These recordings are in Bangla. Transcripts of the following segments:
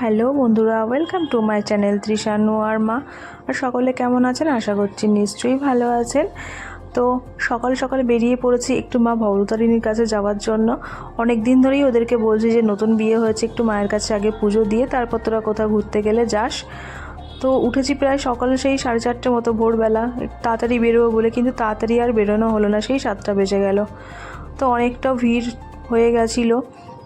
হ্যালো বন্ধুরা, welcome to my channel Trishanu আর মা। আর সকলে কেমন আছেন? আশা করছি নিশ্চয়ই ভালো আছেন। তো সকাল সকাল বেরিয়ে পড়েছি একটু মা ভবতারিণীর কাছে যাওয়ার জন্য। অনেক দিন ধরেই ওদেরকে বলছি যে, নতুন বিয়ে হয়েছে, একটু মায়ের কাছে আগে পুজো দিয়ে তারপর তোরা কোথাও ঘুরতে গেলে যাস। তো উঠেছি প্রায় সকাল সেই সাড়ে চারটে মতো ভোরবেলা। তাড়াতাড়ি বেরোবো বলে কিন্তু তাড়াতাড়ি আর বেরোনো হলো না, সেই সাতটা বেজে গেল। তো অনেকটা ভিড় হয়ে গেছিল।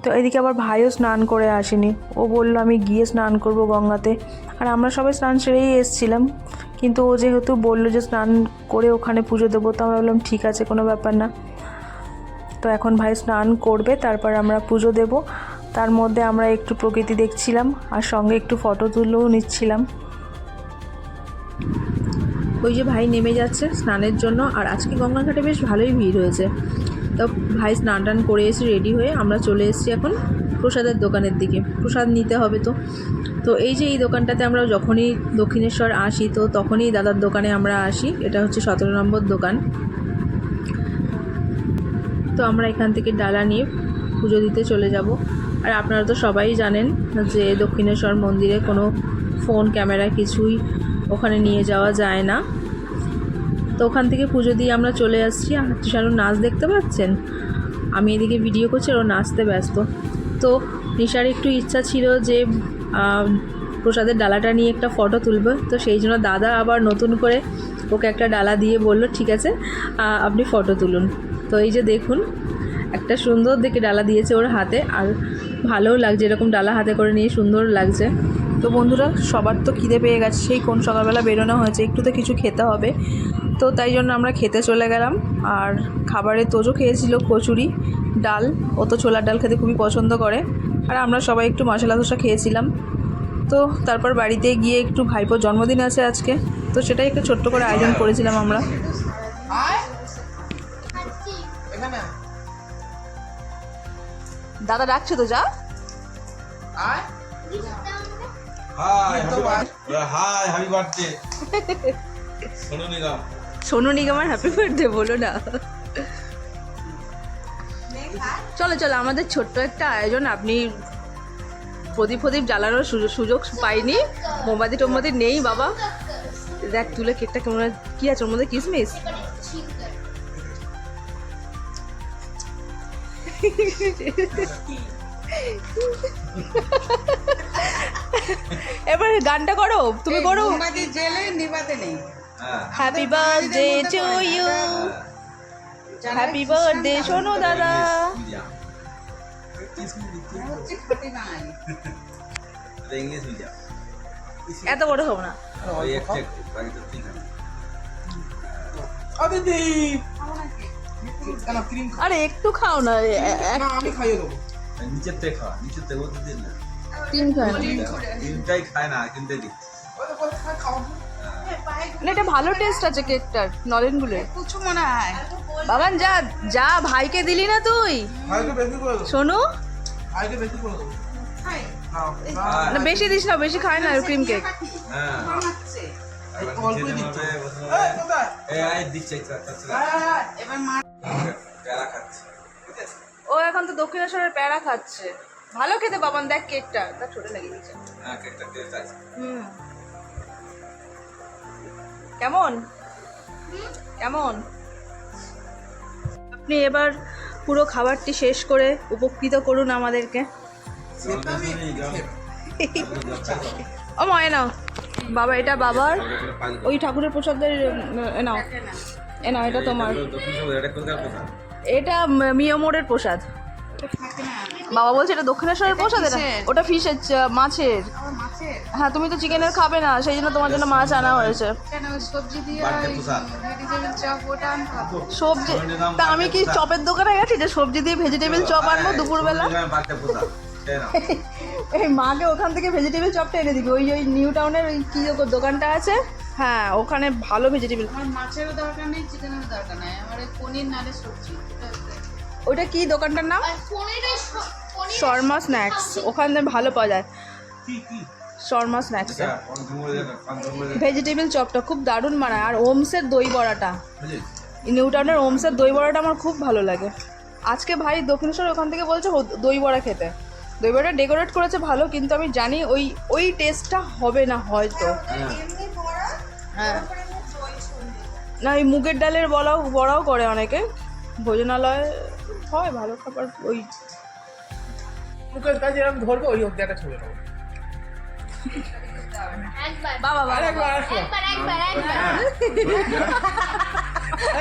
তো এদিকে আবার ভাইও স্নান করে আসেনি। ও বলল, আমি গিয়ে স্নান করব গঙ্গাতে। আর আমরা সবাই স্নান সেরেই এসেছিলাম। কিন্তু ও যেহেতু বলল যে স্নান করে ওখানে পুজো দেবো, তো আমরা বললাম, ঠিক আছে, কোনো ব্যাপার না। তো এখন ভাই স্নান করবে, তারপর আমরা পুজো দেব। তার মধ্যে আমরা একটু প্রকৃতি দেখছিলাম, আর সঙ্গে একটু ফটো তুলেও নিচ্ছিলাম। ওই যে ভাই নেমে যাচ্ছে স্নানের জন্য, আর আজকে গঙ্গাঘাটে বেশ ভালোই ভিড় হয়েছে। তো ভাই স্নান টান করে এসে রেডি হয়ে আমরা চলে এসেছি এখন প্রসাদের দোকানের দিকে। প্রসাদ নিতে হবে তো। তো এই যে এই দোকানটাতে আমরা যখনই দক্ষিণেশ্বর আসি তো তখনই দাদার দোকানে আমরা আসি। এটা হচ্ছে সতেরো নম্বর দোকান। তো আমরা এখান থেকে ডালা নিয়ে পুজো দিতে চলে যাব। আর আপনারা তো সবাই জানেন যে দক্ষিণেশ্বর মন্দিরে কোনো ফোন, ক্যামেরা কিছুই ওখানে নিয়ে যাওয়া যায় না। তো ওখান থেকে পুজো দিয়ে আমরা চলে আসছি। তুষারুর নাচ দেখতে পাচ্ছেন? আমি এদিকে ভিডিও করছি আর ও নাচতে ব্যস্ত। তো নিশার একটু ইচ্ছা ছিল যে প্রসাদের ডালাটা নিয়ে একটা ফটো তুলবে। তো সেই জন্য দাদা আবার নতুন করে ওকে একটা ডালা দিয়ে বলল, ঠিক আছে আপনি ফটো তুলুন। তো এই যে দেখুন, একটা সুন্দর দেখে ডালা দিয়েছে ওর হাতে। আর ভালোও লাগছে, এরকম ডালা হাতে করে নিয়ে সুন্দর লাগছে। তো বন্ধুরা, সবার তো খিদে পেয়ে গেছে। সেই কোন সকালবেলা বেরোনো হয়েছে, একটু তো কিছু খেতে হবে। তো তাই জন্য আমরা খেতে চলে গেলাম। আর খাবারে তোজো খেয়েছিল কচুরি, ডাল। ও তো ছোলার ডাল খেতে খুবই পছন্দ করে। আর আমরা সবাই একটু মশলা ধোসা খেয়েছিলাম। তো তারপর বাড়িতে গিয়ে একটু ভাইপোর জন্মদিন আছে আজকে। তো সেটাই একটু ছোট্ট করে আয়োজন করেছিলাম আমরা। দাদা ডাকছে তো, যা। হাই হ্যাপি বার্থডে সোনু নিগমের হ্যাপি বার্থডে বলো না। চলো চলো, আমাদের ছোট্ট একটা আয়োজন। আপনি প্রদীপ প্রদীপ জ্বালানোর সুযোগ পাইনি। মোমবাতি টোমবাতি নেই, বাবা। দেখ, তুলে কেকটা কেমন? কি আছে ওর মধ্যে? কিসমিস? এবার গানটা করো। তুমি করো। জেলে নিবাতে নেই। Happy birthday to you happy birthday শোনো দাদা। এত বড় হব না। ওই একটা একটু বাকি তো ঠিক আছে আরে একটু খাও না আমি খাইয়ে দেবো। নিচের থেকে খাওয়া নিচের থেকে দিন না। তিন খাও না তিনটাই খায় না কিনতে না, এটা ভালো টেস্ট আছে কেকটার নলেনগুলো কিছু মনে হয়। বাবান যা যা ভাইকে দিলি না তুই? শোনু না বেশি দিস না বেশি খায় না ক্রিম কেক হ্যাঁ। প্যারা খাচ্ছে। ও এখন তো দক্ষিণেশ্বরের প্যারা খাচ্ছে। ভালো খেতে বাবান দেখ কেকটা তা ছোট লাগিয়ে দিচ্ছে হ্যাঁ আছে হুম। কেমন? কেমন? আপনি এবার পুরো খাবারটি শেষ করে উপকৃত করুন আমাদেরকে। ও মা এ নাও। বাবা এটা বাবার। ওই ঠাকুরের প্রসাদের উম, এ নাও। এ নাও এটা তোমার। এটা কোনকার কথা এটা ম- মিয়মোরের প্রসাদ। বাবা বলছে এটা দক্ষিণেশ্বরের প্রসাদ এটা ওটা ফিশের মাছের। হ্যাঁ তুমি তো চিকেনের খাবে না সেই জন্য তোমার জন্য মাছ আনা হয়েছে। সবজি তা আমি কি চপের দোকানে গেছি যে সবজি দিয়ে ভেজিটেবল চপ আনব দুপুরবেলা? এই মাকে ওখান থেকে ভেজিটেবল চপটা এনে দিবি। ওই ওই নিউ টাউনের ওই কি দোক- দোকানটা আছে? হ্যাঁ ওখানে ভালো ভেজিটেবল আমার মাছেরও দরকার নেই চিকেনেরও দরকার নেই। আমার পনির নালে সবজি। ওটা কি দোকানটার নাম? শর্মা স্ন্যাক্স। ওখানে ভালো পাওয়া যায়। শর্মা স্ন্যাক্স। ভেজিটেবল চপটা খুব দারুণ বানায়। আর ওমসের দই বড়াটা। বুঝলি? নিউ টাউনের ওমসের দই বড়াটা আমার খুব ভালো লাগে। আজকে ভাই দক্ষিণেশ্বর ওখান থেকে বলছে দই বড়া খেতে। দই বড়াটা ডেকোরেট করেছে ভালো কিন্তু আমি জানি ওই ওই টেস্টটা হবে না হয়তো। হ্যাঁ। না ওই মুগের ডালের বলাও বড়াও করে অনেকে। ভোজনালয় হয় ভালো খাবার ওই মুখের কাছে এরকম ধরবো ওই অব্দি একটা ছবি নেব একবার। বাবা বাবা একবার একবার একবার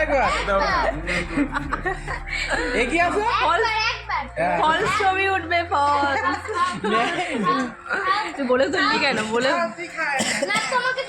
একবার। এগিয়ে আসো। একবার একবার। হ্যাঁ। ফলস ছবি উঠবে ফল তুই বলে তুলবি কেন? বলে না তোমাকে